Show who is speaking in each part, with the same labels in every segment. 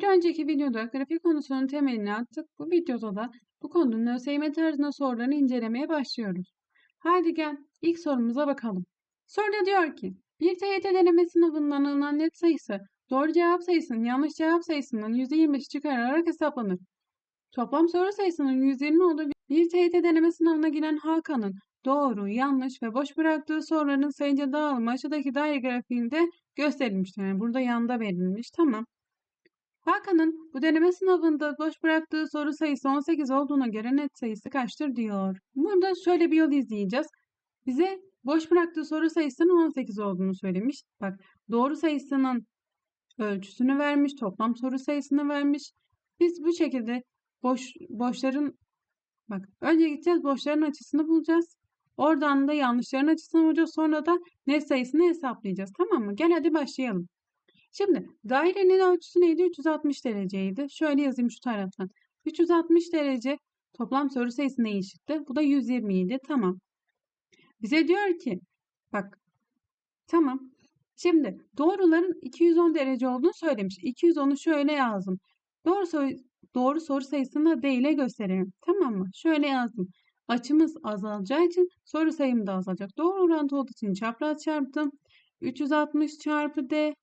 Speaker 1: Bir önceki videoda grafik konusunun temelini attık. Bu videoda da bu konunun ÖSYM tarzında sorularını incelemeye başlıyoruz. Haydi gel ilk sorumuza bakalım. Soruda diyor ki bir TYT deneme sınavından alınan net sayısı doğru cevap sayısının yanlış cevap sayısından %25 çıkarılarak hesaplanır. Toplam soru sayısının 120 olduğu bir TYT deneme sınavına giren Hakan'ın doğru, yanlış ve boş bıraktığı soruların sayıca dağılımı aşağıdaki daire grafiğinde gösterilmiştir. Yani burada yanda verilmiş. Tamam. Hakan'ın bu deneme sınavında boş bıraktığı soru sayısı 18 olduğuna göre net sayısı kaçtır diyor. Burada şöyle bir yol izleyeceğiz. Bize boş bıraktığı soru sayısının 18 olduğunu söylemiş. Bak doğru sayısının ölçüsünü vermiş, toplam soru sayısını vermiş. Biz bu şekilde boş boşların bak önce gideceğiz boşların açısını bulacağız. Oradan da yanlışların açısını bulacağız. Sonra da net sayısını hesaplayacağız. Tamam mı? Gel hadi başlayalım. Şimdi dairenin ölçüsü neydi? 360 dereceydi. Şöyle yazayım şu taraftan. 360 derece toplam soru sayısı ne eşitti? Bu da 120 idi. Tamam. Bize diyor ki bak tamam. Şimdi doğruların 210 derece olduğunu söylemiş. 210'u şöyle yazdım. Doğru soru, doğru soru sayısını D ile gösterelim. Tamam mı? Şöyle yazdım. Açımız azalacağı için soru sayım da azalacak. Doğru orantı olduğu için çapraz çarptım. 360 çarpı D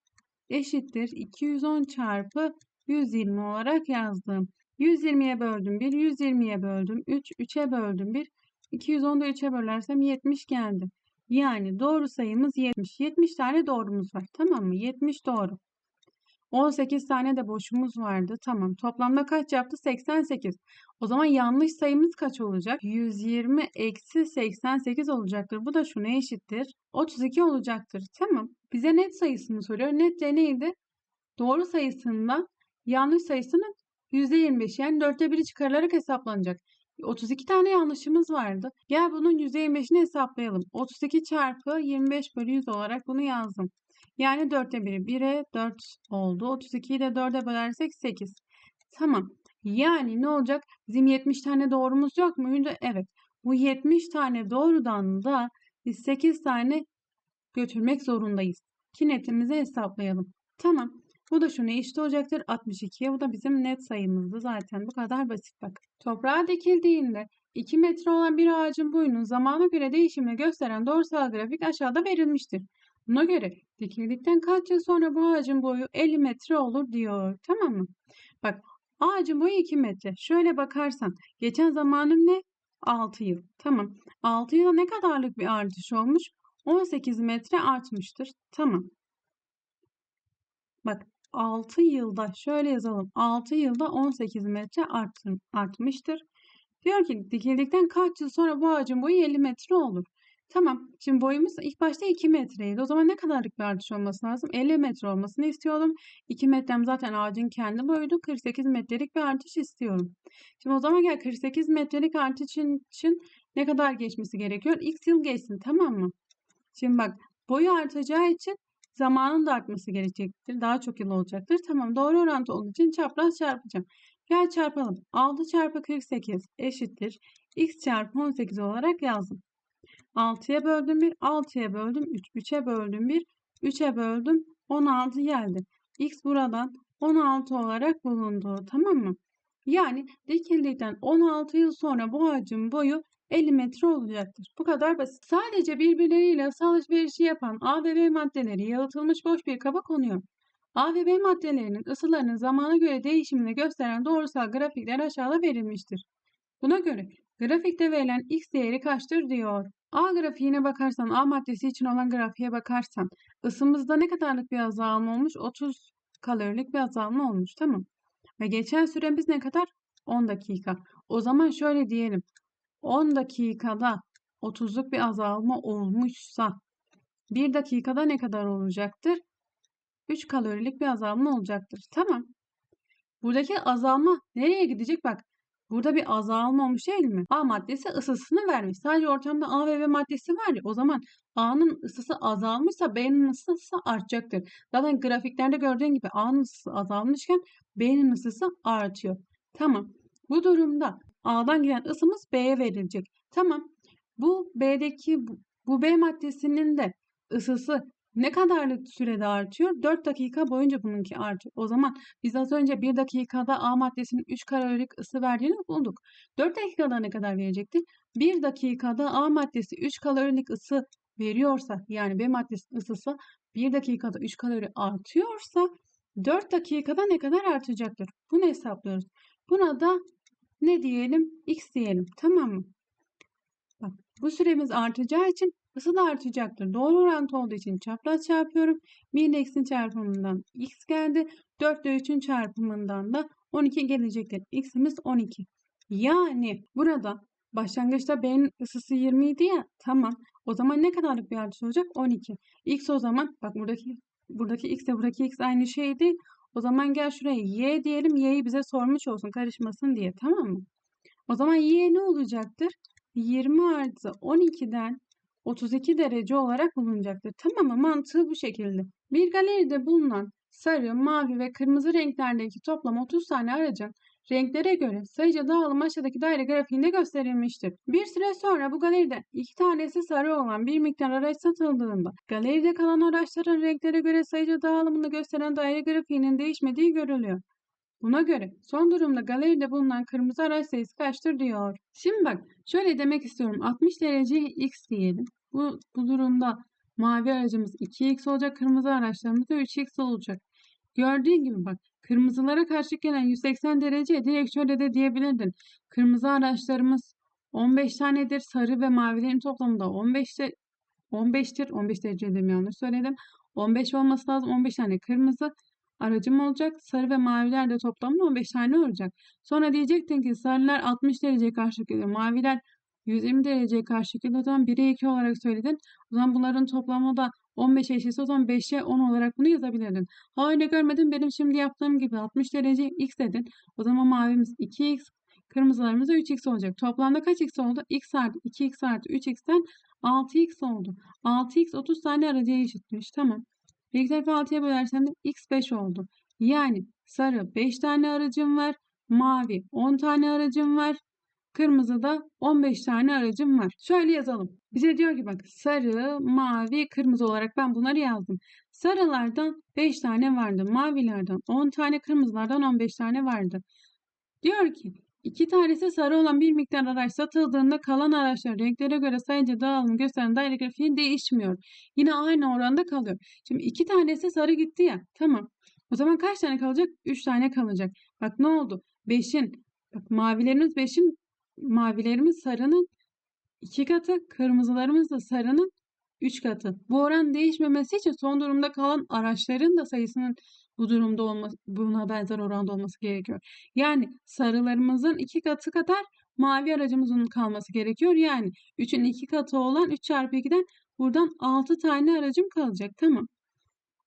Speaker 1: eşittir 210 çarpı 120 olarak yazdım. 120'ye böldüm 1, 120'ye böldüm 3, 3'e böldüm 1, 210'da 3'e bölersem 70 geldi. Yani doğru sayımız 70. 70 tane doğrumuz var. Tamam mı? 70 doğru. 18 tane de boşumuz vardı. Tamam. Toplamda kaç yaptı? 88. O zaman yanlış sayımız kaç olacak? 120 eksi 88 olacaktır. Bu da şuna eşittir. 32 olacaktır. Tamam. Bize net sayısını soruyor. Net de neydi? Doğru sayısından yanlış sayısının %25 yani dörtte 1'i çıkarılarak hesaplanacak. 32 tane yanlışımız vardı. Gel bunun %25'ini hesaplayalım. 32 çarpı 25 bölü 100 olarak bunu yazdım. Yani 4'te 1'i 1'e 4 oldu. 32'yi de 4'e bölersek 8. Tamam. Yani ne olacak? Bizim 70 tane doğrumuz yok muydu? Evet. Bu 70 tane doğrudan da biz 8 tane götürmek zorundayız. Ki netimizi hesaplayalım. Tamam. Bu da şuna eşit olacaktır 62'ye. Bu da bizim net sayımızdı zaten. Bu kadar basit bak. Toprağa dikildiğinde 2 metre olan bir ağacın boyunun zamana göre değişimini gösteren doğrusal grafik aşağıda verilmiştir. Buna göre dikildikten kaç yıl sonra bu ağacın boyu 50 metre olur diyor. Tamam mı? Bak ağacın boyu 2 metre. Şöyle bakarsan geçen zamanım ne? 6 yıl. Tamam. 6 yılda ne kadarlık bir artış olmuş? 18 metre artmıştır. Tamam. Bak 6 yılda şöyle yazalım. 6 yılda 18 metre arttır, artmıştır. Diyor ki dikildikten kaç yıl sonra bu ağacın boyu 50 metre olur. Tamam. Şimdi boyumuz ilk başta 2 metreydi. O zaman ne kadarlık bir artış olması lazım? 50 metre olmasını istiyorum. 2 metrem zaten ağacın kendi boyuydu. 48 metrelik bir artış istiyorum. Şimdi o zaman gel 48 metrelik artış için, için ne kadar geçmesi gerekiyor? X yıl geçsin tamam mı? Şimdi bak boyu artacağı için zamanın da artması gerekecektir. Daha çok yıl olacaktır. Tamam doğru orantı olduğu için çapraz çarpacağım. Gel çarpalım. 6 çarpı 48 eşittir. X çarpı 18 olarak yazdım. 6'ya böldüm 1, 6'ya böldüm 3, 3'e böldüm 1, 3'e böldüm 16 geldi. X buradan 16 olarak bulundu. Tamam mı? Yani dikildikten 16 yıl sonra bu ağacın boyu 50 metre olacaktır. Bu kadar basit. Sadece birbirleriyle ısı alışverişi yapan A ve B maddeleri yalıtılmış boş bir kaba konuyor. A ve B maddelerinin ısılarının zamana göre değişimini gösteren doğrusal grafikler aşağıda verilmiştir. Buna göre grafikte verilen x değeri kaçtır diyor. A grafiğine bakarsan, A maddesi için olan grafiğe bakarsan ısımızda ne kadarlık bir azalma olmuş? 30 kalorilik bir azalma olmuş. Tamam. Ve geçen süremiz ne kadar? 10 dakika. O zaman şöyle diyelim. 10 dakikada 30'luk bir azalma olmuşsa 1 dakikada ne kadar olacaktır? 3 kalorilik bir azalma olacaktır. Tamam. Buradaki azalma nereye gidecek? Bak Burada bir azalma olmuş değil mi? A maddesi ısısını vermiş. Sadece ortamda A ve B maddesi var ya o zaman A'nın ısısı azalmışsa B'nin ısısı artacaktır. Zaten grafiklerde gördüğün gibi A'nın ısısı azalmışken B'nin ısısı artıyor. Tamam. Bu durumda A'dan gelen ısımız B'ye verilecek. Tamam. Bu B'deki bu, B maddesinin de ısısı ne kadarlık sürede artıyor? 4 dakika boyunca bununki artıyor. O zaman biz az önce 1 dakikada A maddesinin 3 kalorilik ısı verdiğini bulduk. 4 dakikada ne kadar verecekti? 1 dakikada A maddesi 3 kalorilik ısı veriyorsa yani B maddesinin ısısı 1 dakikada 3 kalori artıyorsa 4 dakikada ne kadar artacaktır? Bunu hesaplıyoruz. Buna da ne diyelim? X diyelim. Tamam mı? Bak bu süremiz artacağı için ısı da artacaktır. Doğru orantı olduğu için çapraz çarpıyorum. 1 ile x'in çarpımından x geldi. 4 ile 3'ün çarpımından da 12 gelecektir. x'imiz 12. Yani burada başlangıçta B'nin ısısı 20 idi ya. Tamam. O zaman ne kadarlık bir artış olacak? 12. X o zaman bak buradaki buradaki x ile buradaki x aynı şey değil. O zaman gel şuraya y diyelim. Y'yi bize sormuş olsun karışmasın diye. Tamam mı? O zaman y ne olacaktır? 20 artı 12'den 32 derece olarak bulunacaktır. Tamam mı? Mantığı bu şekilde. Bir galeride bulunan sarı, mavi ve kırmızı renklerdeki toplam 30 tane aracın renklere göre sayıca dağılım aşağıdaki daire grafiğinde gösterilmiştir. Bir süre sonra bu galeride iki tanesi sarı olan bir miktar araç satıldığında galeride kalan araçların renklere göre sayıca dağılımını gösteren daire grafiğinin değişmediği görülüyor. Buna göre son durumda galeride bulunan kırmızı araç sayısı kaçtır diyor. Şimdi bak şöyle demek istiyorum. 60 dereceye x diyelim. Bu, bu durumda mavi aracımız 2x olacak. Kırmızı araçlarımız da 3x olacak. Gördüğün gibi bak kırmızılara karşı gelen 180 derece direkt şöyle de diyebilirdin. Kırmızı araçlarımız 15 tanedir. Sarı ve mavilerin toplamı da 15'te 15'tir. 15 derece dedim yanlış söyledim. 15 olması lazım. 15 tane kırmızı aracım olacak. Sarı ve maviler de toplamda 15 tane olacak. Sonra diyecektin ki sarılar 60 dereceye karşı geliyor. Maviler 120 dereceye karşı geliyor. O zaman 1'e 2 olarak söyledin. O zaman bunların toplamı da 15 eşitse o zaman 5'e 10 olarak bunu yazabilirdin. Ha öyle görmedin. Benim şimdi yaptığım gibi 60 derece x dedin. O zaman mavimiz 2x, kırmızılarımız da 3x olacak. Toplamda kaç x oldu? x artı 2x artı 3x'ten 6x oldu. 6x 30 tane aracıya eşitmiş. Tamam. Bir tarafı 6'ya bölersem de x 5 oldu. Yani sarı 5 tane aracım var. Mavi 10 tane aracım var. Kırmızıda 15 tane aracım var. Şöyle yazalım. Bize diyor ki bak sarı, mavi, kırmızı olarak ben bunları yazdım. Sarılardan 5 tane vardı. Mavilerden 10 tane, kırmızılardan 15 tane vardı. Diyor ki iki tanesi sarı olan bir miktar araç satıldığında kalan araçlar renklere göre sayıca dağılım gösteren daire grafiği değişmiyor. Yine aynı oranda kalıyor. Şimdi iki tanesi sarı gitti ya. Tamam. O zaman kaç tane kalacak? 3 tane kalacak. Bak ne oldu? 5'in bak mavilerimiz 5'in mavilerimiz sarının 2 katı, kırmızılarımız da sarının 3 katı. Bu oran değişmemesi için son durumda kalan araçların da sayısının bu durumda olması, buna benzer oranda olması gerekiyor. Yani sarılarımızın 2 katı kadar mavi aracımızın kalması gerekiyor. Yani 3'ün 2 katı olan 3 çarpı 2'den buradan 6 tane aracım kalacak. Tamam.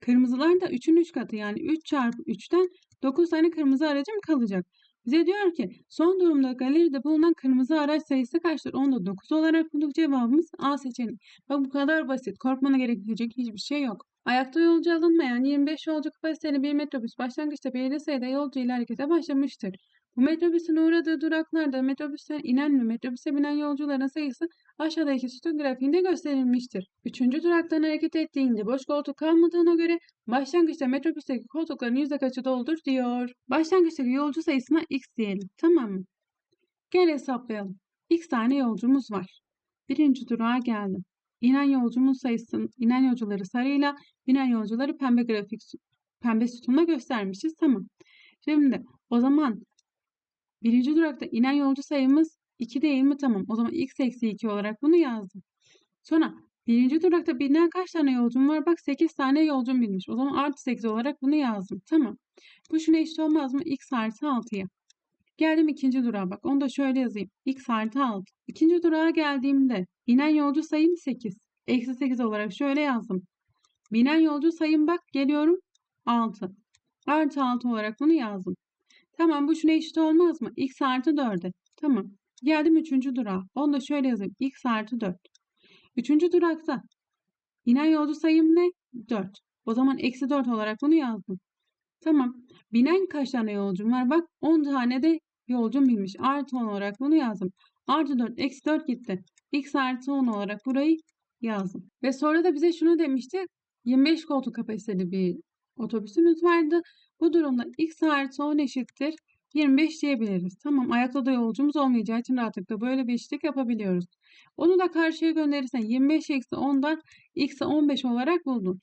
Speaker 1: Kırmızılar da 3'ün 3 katı yani 3 çarpı 3'ten 9 tane kırmızı aracım kalacak. Bize diyor ki son durumda galeride bulunan kırmızı araç sayısı kaçtır? Onu da 9 olarak bulduk. Cevabımız A seçeneği. Bak bu kadar basit. Korkmana gerekecek hiçbir şey yok. Ayakta yolcu alınmayan 25 yolcu kapasiteli bir metrobüs başlangıçta belirli sayıda yolcu ile harekete başlamıştır. Bu metrobüsün uğradığı duraklarda metrobüsten inen ve metrobüse binen yolcuların sayısı aşağıdaki sütun grafiğinde gösterilmiştir. Üçüncü duraktan hareket ettiğinde boş koltuk kalmadığına göre başlangıçta metrobüsteki koltukların yüzde kaçı doldur diyor. Başlangıçtaki yolcu sayısına x diyelim. Tamam mı? Gel hesaplayalım. x tane yolcumuz var. Birinci durağa geldim. İnen yolcumuz sayısını, inen yolcuları sarıyla, binen yolcuları pembe grafik pembe sütunla göstermişiz. Tamam. Şimdi o zaman birinci durakta inen yolcu sayımız 2 değil mi? Tamam. O zaman x eksi 2 olarak bunu yazdım. Sonra birinci durakta binen kaç tane yolcum var? Bak 8 tane yolcum binmiş. O zaman artı 8 olarak bunu yazdım. Tamam. Bu şuna eşit olmaz mı? x artı 6'ya. Geldim ikinci durağa bak. Onu da şöyle yazayım. x artı 6. İkinci durağa geldiğimde inen yolcu sayım 8. Eksi 8 olarak şöyle yazdım. Binen yolcu sayım bak geliyorum 6. Artı 6 olarak bunu yazdım. Tamam bu şuna eşit olmaz mı? x artı 4'e. Tamam. Geldim üçüncü durağa. Onu da şöyle yazayım. x artı 4. Üçüncü durakta inen yolcu sayım ne? 4. O zaman eksi 4 olarak bunu yazdım. Tamam. Binen kaç tane yolcum var? Bak 10 tane de yolcum binmiş. Artı 10 olarak bunu yazdım. Artı 4 eksi 4 gitti. x artı 10 olarak burayı yazdım. Ve sonra da bize şunu demişti. 25 koltuk kapasiteli bir otobüsümüz vardı. Bu durumda x artı 10 eşittir 25 diyebiliriz. Tamam ayakta yolcumuz olmayacağı için rahatlıkla böyle bir eşitlik yapabiliyoruz. Onu da karşıya gönderirsen 25 eksi 10'dan x'i 15 olarak buldun.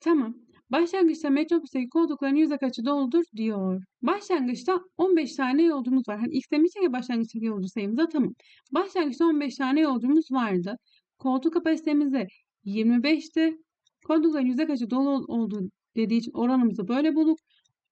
Speaker 1: Tamam. Başlangıçta metrobüsteki koltukların yüzde kaçı doludur diyor. Başlangıçta 15 tane yolcumuz var. Hani ilk demiştik ya başlangıçtaki yolcu sayımıza tamam. Başlangıçta 15 tane yolcumuz vardı. Koltuk kapasitemiz de 25'ti. Koltukların yüzde kaçı dolu olduğu dediği için oranımızı böyle bulduk.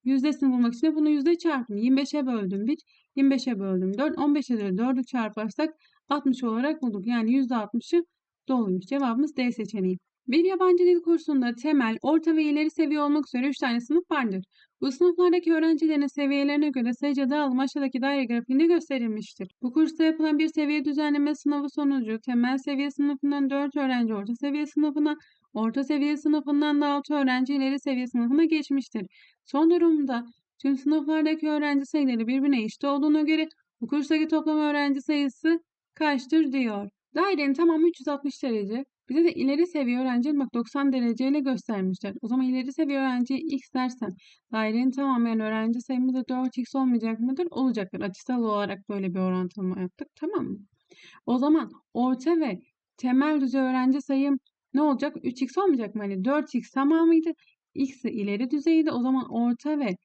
Speaker 1: Yüzdesini bulmak için de bunu yüzde çarptım. 25'e böldüm 1, 25'e böldüm 4, 15'e de 4'ü çarparsak 60 olarak bulduk. Yani yüzde 60'ı doluymuş. Cevabımız D seçeneği. Bir yabancı dil kursunda temel, orta ve ileri seviye olmak üzere 3 tane sınıf vardır. Bu sınıflardaki öğrencilerin seviyelerine göre sayıca dağılım aşağıdaki daire grafiğinde gösterilmiştir. Bu kursta yapılan bir seviye düzenleme sınavı sonucu temel seviye sınıfından 4 öğrenci orta seviye sınıfına, orta seviye sınıfından da 6 öğrenci ileri seviye sınıfına geçmiştir. Son durumda tüm sınıflardaki öğrenci sayıları birbirine eşit olduğuna göre bu toplam öğrenci sayısı kaçtır diyor. Dairenin tamamı 360 derece. Bize de ileri seviye öğrenci bak 90 dereceyle göstermişler. O zaman ileri seviye öğrenciye x dersem dairenin tamamen öğrenci sayımı da 4x olmayacak mıdır? Olacaktır. Açısal olarak böyle bir orantılama yaptık. Tamam mı? O zaman orta ve temel düzey öğrenci sayım ne olacak? 3x olmayacak mı? Hani 4x tamamıydı. X ileri düzeyde. O zaman orta ve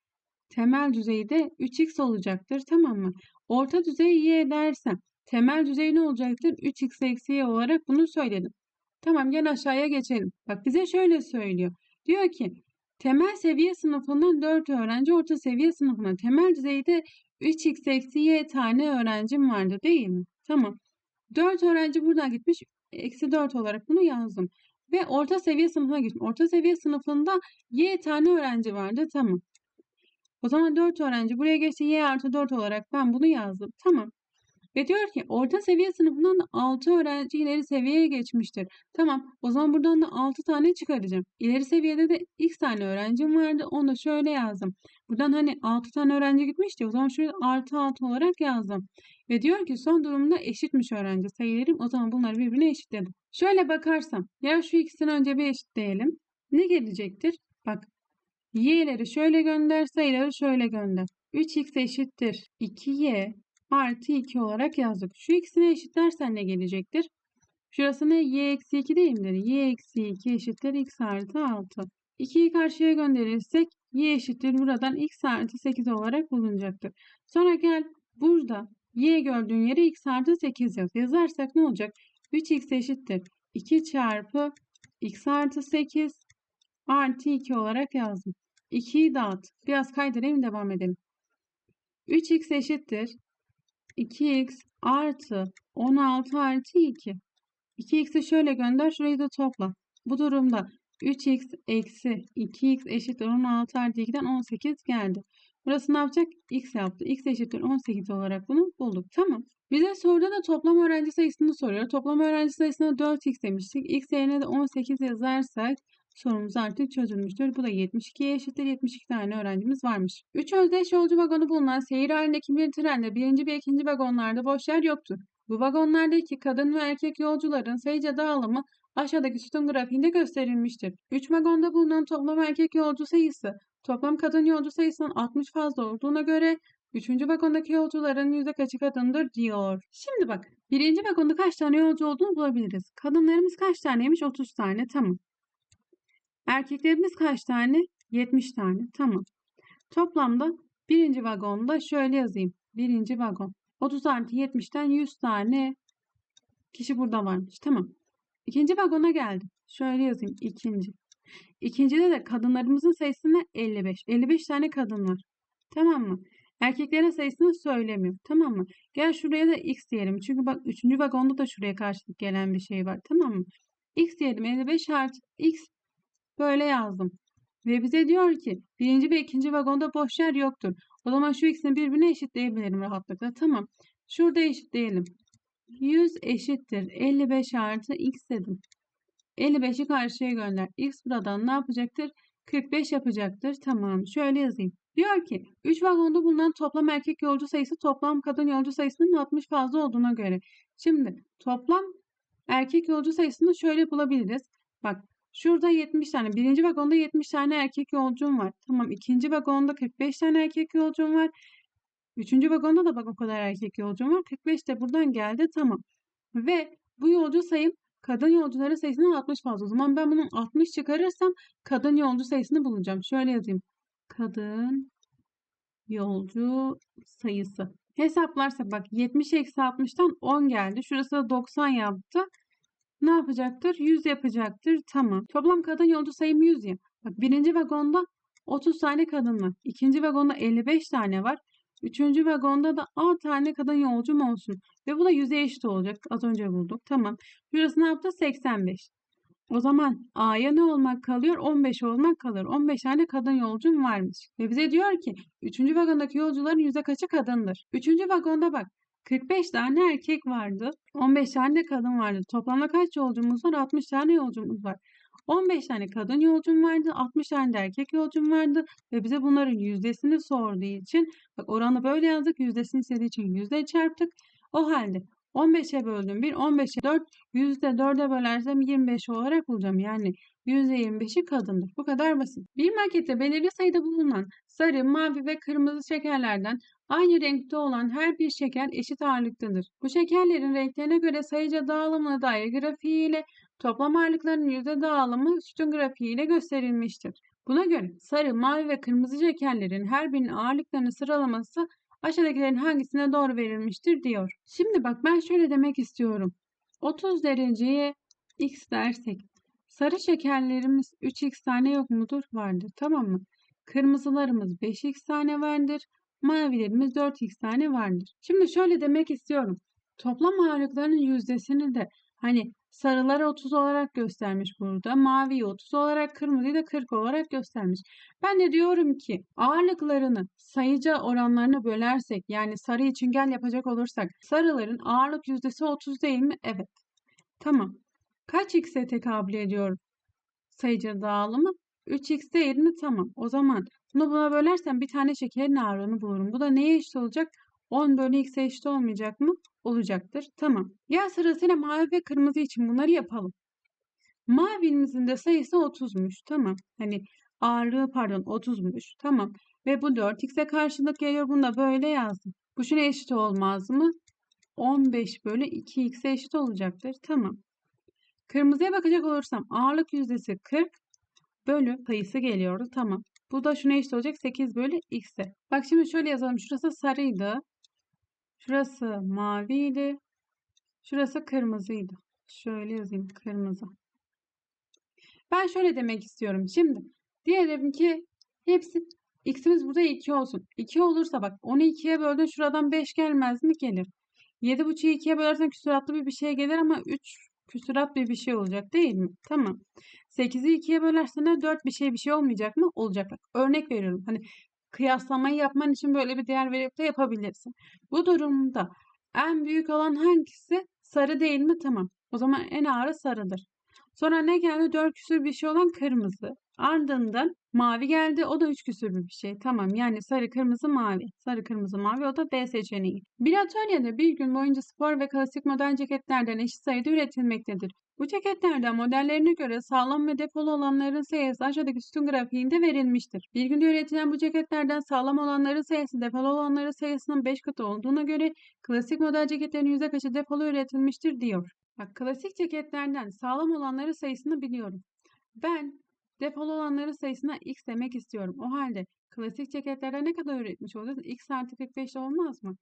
Speaker 1: temel düzeyde 3x olacaktır. Tamam mı? Orta düzey y dersem temel düzey ne olacaktır? 3x eksi y olarak bunu söyledim. Tamam gel aşağıya geçelim. Bak bize şöyle söylüyor. Diyor ki temel seviye sınıfından 4 öğrenci orta seviye sınıfına temel düzeyde 3x eksi y tane öğrencim vardı değil mi? Tamam. 4 öğrenci buradan gitmiş. Eksi 4 olarak bunu yazdım. Ve orta seviye sınıfına gittim. Orta seviye sınıfında y tane öğrenci vardı. Tamam. O zaman 4 öğrenci buraya geçti. y artı 4 olarak ben bunu yazdım. Tamam. Ve diyor ki orta seviye sınıfından da 6 öğrenci ileri seviyeye geçmiştir. Tamam o zaman buradan da 6 tane çıkaracağım. İleri seviyede de x tane öğrencim vardı. Onu da şöyle yazdım. Buradan hani 6 tane öğrenci gitmişti. O zaman şurada artı 6 olarak yazdım. Ve diyor ki son durumda eşitmiş öğrenci sayılarım. O zaman bunları birbirine eşitledim. Şöyle bakarsam ya şu ikisini önce bir eşitleyelim. Ne gelecektir? Bak y'leri şöyle gönder sayıları şöyle gönder. 3x eşittir 2y artı 2 olarak yazdık. Şu ikisini eşitlersen ne gelecektir? Şurası ne? y eksi 2 değil midir? y eksi 2 eşittir x artı 6. 2'yi karşıya gönderirsek y eşittir buradan x artı 8 olarak bulunacaktır. Sonra gel burada y gördüğün yere x artı 8 yaz. Yazarsak ne olacak? 3x eşittir 2 çarpı x artı 8 artı 2 olarak yazdım. 2'yi dağıt. Biraz kaydırayım devam edelim. 3x eşittir 2x artı 16 artı 2. 2x'i şöyle gönder. Şurayı da topla. Bu durumda 3x eksi 2x eşittir 16 artı 2'den 18 geldi. Burası ne yapacak? x yaptı. x eşittir 18 olarak bunu bulduk. Tamam. Bize soruda da toplam öğrenci sayısını soruyor. Toplam öğrenci sayısına 4x demiştik. x yerine de 18 yazarsak Sorumuz artık çözülmüştür. Bu da 72'ye eşittir. 72 tane öğrencimiz varmış. 3 özdeş yolcu vagonu bulunan seyir halindeki bir trende birinci ve ikinci vagonlarda boş yer yoktur. Bu vagonlardaki kadın ve erkek yolcuların sayıca dağılımı aşağıdaki sütun grafiğinde gösterilmiştir. 3 vagonda bulunan toplam erkek yolcu sayısı toplam kadın yolcu sayısının 60 fazla olduğuna göre 3. vagondaki yolcuların yüzde kaçı kadındır diyor. Şimdi bak birinci vagonda kaç tane yolcu olduğunu bulabiliriz. Kadınlarımız kaç taneymiş? 30 tane. Tamam. Erkeklerimiz kaç tane? 70 tane. Tamam. Toplamda birinci vagonda şöyle yazayım. Birinci vagon. 30 artı 70'ten 100 tane kişi burada varmış. Tamam. İkinci vagona geldim. Şöyle yazayım. İkinci. İkincide de kadınlarımızın sayısını 55. 55 tane kadın var. Tamam mı? Erkeklerin sayısını söylemiyor. Tamam mı? Gel şuraya da x diyelim. Çünkü bak 3. vagonda da şuraya karşılık gelen bir şey var. Tamam mı? x diyelim. 55 artı x Böyle yazdım. Ve bize diyor ki birinci ve ikinci vagonda boş yer yoktur. O zaman şu ikisini birbirine eşitleyebilirim rahatlıkla. Tamam. Şurada eşitleyelim. 100 eşittir. 55 artı x dedim. 55'i karşıya gönder. X buradan ne yapacaktır? 45 yapacaktır. Tamam. Şöyle yazayım. Diyor ki 3 vagonda bulunan toplam erkek yolcu sayısı toplam kadın yolcu sayısının 60 fazla olduğuna göre. Şimdi toplam erkek yolcu sayısını şöyle bulabiliriz. Bak Şurada 70 tane. Birinci vagonda 70 tane erkek yolcum var. Tamam. ikinci vagonda 45 tane erkek yolcum var. Üçüncü vagonda da bak o kadar erkek yolcum var. 45 de buradan geldi. Tamam. Ve bu yolcu sayım kadın yolcuların sayısından 60 fazla. O zaman ben bunun 60 çıkarırsam kadın yolcu sayısını bulacağım. Şöyle yazayım. Kadın yolcu sayısı. Hesaplarsak bak 70 eksi 60'tan 10 geldi. Şurası da 90 yaptı. Ne yapacaktır? 100 yapacaktır. Tamam. Toplam kadın yolcu sayım 100 ya. Bak birinci vagonda 30 tane kadın var. İkinci vagonda 55 tane var. Üçüncü vagonda da 6 tane kadın yolcum olsun. Ve bu da 100'e eşit olacak. Az önce bulduk. Tamam. Şurası ne yaptı? 85. O zaman A'ya ne olmak kalıyor? 15 olmak kalır. 15 tane kadın yolcum varmış. Ve bize diyor ki 3. vagondaki yolcuların yüzde kaçı kadındır? 3. vagonda bak 45 tane erkek vardı. 15 tane kadın vardı. Toplamda kaç yolcumuz var? 60 tane yolcumuz var. 15 tane kadın yolcum vardı. 60 tane de erkek yolcum vardı. Ve bize bunların yüzdesini sorduğu için bak oranı böyle yazdık. Yüzdesini istediği için yüzde çarptık. O halde 15'e böldüm 1, 15'e 4, %4'e bölersem 25 olarak bulacağım. Yani %25'i kadındır. Bu kadar basit. Bir makette belirli sayıda bulunan sarı, mavi ve kırmızı şekerlerden aynı renkte olan her bir şeker eşit ağırlıktadır. Bu şekerlerin renklerine göre sayıca dağılımına dair grafiğiyle toplam ağırlıkların yüzde dağılımı sütun grafiğiyle gösterilmiştir. Buna göre sarı, mavi ve kırmızı şekerlerin her birinin ağırlıklarını sıralaması aşağıdakilerin hangisine doğru verilmiştir diyor. Şimdi bak ben şöyle demek istiyorum. 30 dereceye x dersek sarı şekerlerimiz 3x tane yok mudur? Vardır. Tamam mı? Kırmızılarımız 5x tane vardır. Mavilerimiz 4x tane vardır. Şimdi şöyle demek istiyorum. Toplam ağırlıklarının yüzdesini de hani Sarıları 30 olarak göstermiş burada. Maviyi 30 olarak, kırmızıyı da 40 olarak göstermiş. Ben de diyorum ki ağırlıklarını sayıca oranlarını bölersek yani sarı için gel yapacak olursak sarıların ağırlık yüzdesi 30 değil mi? Evet. Tamam. Kaç x'e tekabül ediyor sayıca dağılımı? 3x değil mi? Tamam. O zaman bunu buna bölersem bir tane şekerin ağırlığını bulurum. Bu da neye eşit olacak? 10 bölü x'e eşit olmayacak mı? Olacaktır. Tamam. Ya sırasıyla mavi ve kırmızı için bunları yapalım. Mavimizin de sayısı 30'muş. Tamam. Hani ağırlığı pardon 30'muş. Tamam. Ve bu 4x'e karşılık geliyor. Bunu da böyle yazdım. Bu şuna eşit olmaz mı? 15 bölü 2x'e eşit olacaktır. Tamam. Kırmızıya bakacak olursam ağırlık yüzdesi 40 bölü sayısı geliyordu. Tamam. Bu da şuna eşit olacak 8 bölü x'e. Bak şimdi şöyle yazalım. Şurası sarıydı. Şurası maviydi. Şurası kırmızıydı. Şöyle yazayım kırmızı. Ben şöyle demek istiyorum. Şimdi diyelim ki hepsi x'imiz burada 2 olsun. 2 olursa bak onu 2'ye böldün şuradan 5 gelmez mi? Gelir. 7.5'u 2'ye bölersen küsuratlı bir bir şey gelir ama 3 küsurat bir bir şey olacak değil mi? Tamam. 8'i 2'ye bölersen de 4 bir şey bir şey olmayacak mı? Olacak. Örnek veriyorum. Hani kıyaslamayı yapman için böyle bir değer verip de yapabilirsin. Bu durumda en büyük olan hangisi? Sarı değil mi? Tamam. O zaman en ağırı sarıdır. Sonra ne geldi? 4 küsür bir şey olan kırmızı. Ardından mavi geldi. O da 3 küsür bir şey. Tamam yani sarı, kırmızı, mavi. Sarı, kırmızı, mavi. O da B seçeneği. Bir atölyede bir gün boyunca spor ve klasik model ceketlerden eşit sayıda üretilmektedir. Bu ceketlerden modellerine göre sağlam ve depolu olanların sayısı aşağıdaki sütun grafiğinde verilmiştir. Bir günde üretilen bu ceketlerden sağlam olanların sayısı depolu olanların sayısının 5 katı olduğuna göre klasik model ceketlerin yüzde kaçı depolu üretilmiştir diyor. Bak klasik ceketlerden sağlam olanların sayısını biliyorum. Ben depolu olanların sayısına x demek istiyorum. O halde klasik ceketlerde ne kadar üretmiş olacağız? x artı 45 olmaz mı?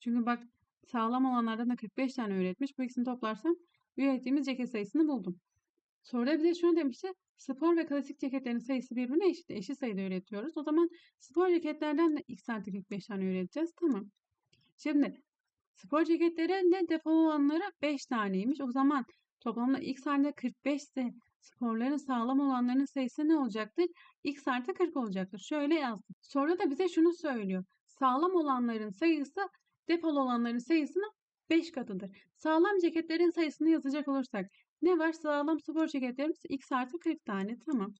Speaker 1: Çünkü bak sağlam olanlardan da 45 tane üretmiş. Bu ikisini toplarsam ürettiğimiz ceket sayısını buldum. Soruda bize şunu demişti. Spor ve klasik ceketlerin sayısı birbirine eşit. Eşit sayıda üretiyoruz. O zaman spor ceketlerden de x artı 45 tane üreteceğiz. Tamam. Şimdi spor ceketlerin de defol olanları 5 taneymiş. O zaman toplamda x artı 45 ise sporların sağlam olanların sayısı ne olacaktır? x artı 40 olacaktır. Şöyle yazdım. Sonra da bize şunu söylüyor. Sağlam olanların sayısı defol olanların sayısının 5 katıdır. Sağlam ceketlerin sayısını yazacak olursak ne var? Sağlam spor ceketlerimiz x artı 40 tane. Tamam.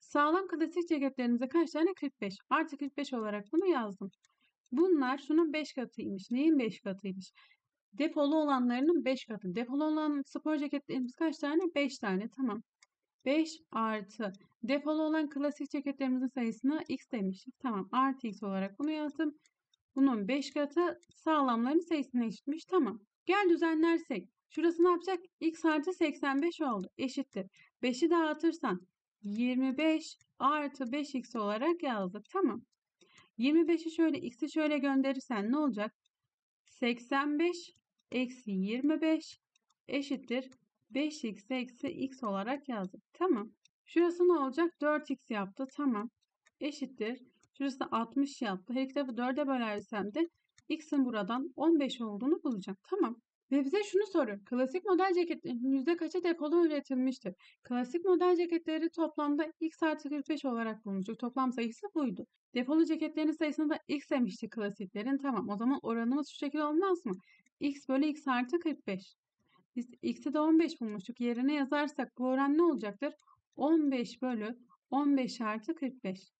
Speaker 1: Sağlam klasik ceketlerimize kaç tane? 45. Artı 45 olarak bunu yazdım. Bunlar şunun 5 katıymış. Neyin 5 katıymış? Depolu olanlarının 5 katı. Depolu olan spor ceketlerimiz kaç tane? 5 tane. Tamam. 5 artı defolu olan klasik ceketlerimizin sayısına x demiştik. Tamam artı x olarak bunu yazdım. Bunun 5 katı sağlamların sayısına eşitmiş. Tamam. Gel düzenlersek. Şurası ne yapacak? x artı 85 oldu. Eşittir. 5'i dağıtırsan 25 artı 5x olarak yazdık. Tamam. 25'i şöyle x'i şöyle gönderirsen ne olacak? 85 eksi 25 eşittir 5x eksi x olarak yazdık. Tamam. Şurası ne olacak? 4x yaptı. Tamam. Eşittir. Şurası da 60 yaptı. Her iki tarafı 4'e bölersem de x'in buradan 15 olduğunu bulacağım. Tamam. Ve bize şunu soruyor. Klasik model ceketlerin yüzde kaçı depolu üretilmiştir? Klasik model ceketleri toplamda x artı 45 olarak bulmuştuk. Toplam sayısı buydu. Depolu ceketlerin sayısını da x demiştik klasiklerin. Tamam o zaman oranımız şu şekilde olmaz mı? x bölü x artı 45. Biz x'i de 15 bulmuştuk. Yerine yazarsak bu oran ne olacaktır? 15 bölü 15 artı 45.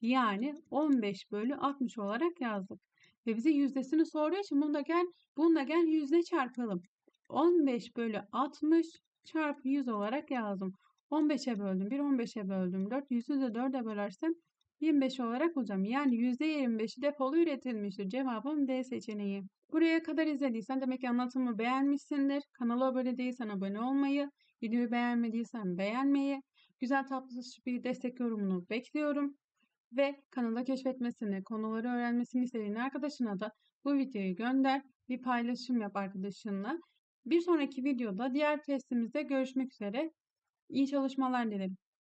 Speaker 1: Yani 15 bölü 60 olarak yazdık. Ve bize yüzdesini soruyor için bunu da gel, bunu da gel yüzde çarpalım. 15 bölü 60 çarpı 100 olarak yazdım. 15'e böldüm 1, 15'e böldüm 4. 100'ü de 4'e bölersem 25 olarak bulacağım. Yani %25'i depolu üretilmiştir. Cevabım D seçeneği. Buraya kadar izlediysen demek ki anlatımı beğenmişsindir. Kanala abone değilsen abone olmayı, videoyu beğenmediysen beğenmeyi, güzel tatlı bir destek yorumunu bekliyorum. Ve kanala keşfetmesini, konuları öğrenmesini istediğin arkadaşına da bu videoyu gönder. Bir paylaşım yap arkadaşınla. Bir sonraki videoda diğer testimizde görüşmek üzere. İyi çalışmalar dilerim.